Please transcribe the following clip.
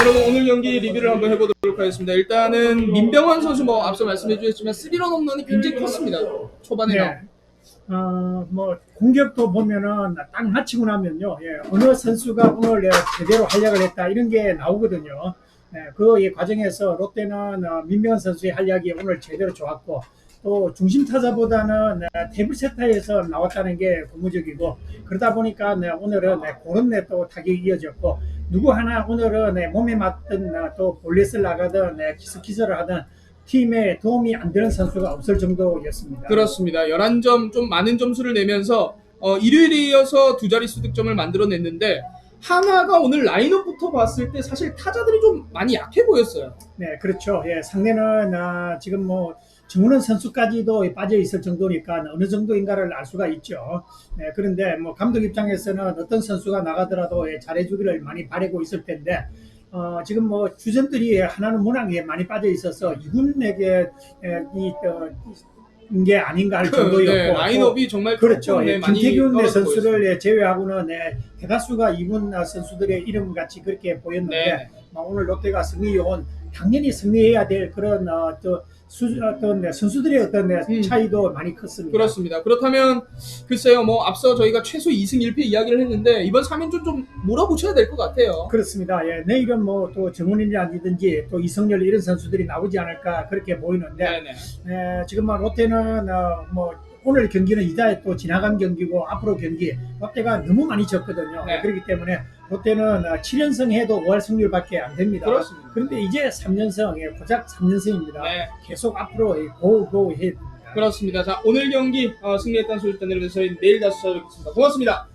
여러분 오늘 경기 리뷰를 한번 해보도록 하겠습니다. 일단은 민병환 선수 뭐 앞서 말씀해 주셨지만 3런 홈런이 굉장히 컸습니다. 초반에요. 네. 어, 뭐 공격도 보면은 딱 마치고 나면요, 예, 어느 선수가 오늘 예, 제대로 활약을 했다 이런 게 나오거든요. 네, 그이 과정에서 롯데는 어, 민병헌 선수의 활약이 오늘 제대로 좋았고 또 중심 타자보다는 네, 테이블 세타에서 나왔다는 게 고무적이고 그러다 보니까 네, 오늘은 네, 그런 네, 또 타격이 이어졌고 누구 하나 오늘은 네, 몸에 맞든 어, 또 볼넷을 나가든 네, 기스키스를 하든 팀에 도움이 안 되는 선수가 없을 정도였습니다. 그렇습니다. 11점 좀 많은 점수를 내면서 어, 일요일에 이어서 두 자릿수 득점을 만들어냈는데 하나가 오늘 라인업부터 봤을 때 사실 타자들이 좀 많이 약해 보였어요. 네, 그렇죠. 예, 상대는 아, 지금 뭐 정우는 선수까지도 빠져 있을 정도니까 어느 정도인가를 알 수가 있죠. 네, 그런데 뭐 감독 입장에서는 어떤 선수가 나가더라도 예, 잘해주기를 많이 바라고 있을 텐데. 어, 지금 뭐 주전들이 하나는 문항에 많이 빠져 있어서 이군에게 예, 이, 어, 인 게 아닌가 할 정도였고 네, 라인업이 정말 그렇죠. 네, 예, 김태균 네, 떨어져 선수를 예, 제외하고는 네, 대다수가 이군 선수들의 이름 같이 그렇게 보였는데 네. 뭐 오늘 롯데가 승리온 당연히 승리해야 될 그런 어, 또 수, 어떤 네, 선수들의 어떤 네, 음. 차이도 많이 컸습니다. 그렇습니다. 그렇다면 글쎄요, 뭐 앞서 저희가 최소 2승 1패 이야기를 했는데 이번 3연전 좀 몰아붙여야 될 것 같아요. 그렇습니다. 예, 내일은 뭐 또 정훈이라든지 또 이성열 이런 선수들이 나오지 않을까 그렇게 보이는데. 에, 지금 뭐 롯데는 어, 뭐 오늘 경기는 이제 또 지나간 경기고 앞으로 경기 롯데가 너무 많이 졌거든요. 네. 그렇기 때문에 롯데는 어, 7연승 해도 5할 승률밖에 안 됩니다. 그렇습니다. 그런데 이제 3연승, 예, 고작 3연승입니다. 네. 계속 앞으로 고고 해. 그렇습니다. 자, 오늘 경기 어, 승리했던 소식 전해드리면서 저희 내일 다시 찾아뵙겠습니다. 고맙습니다.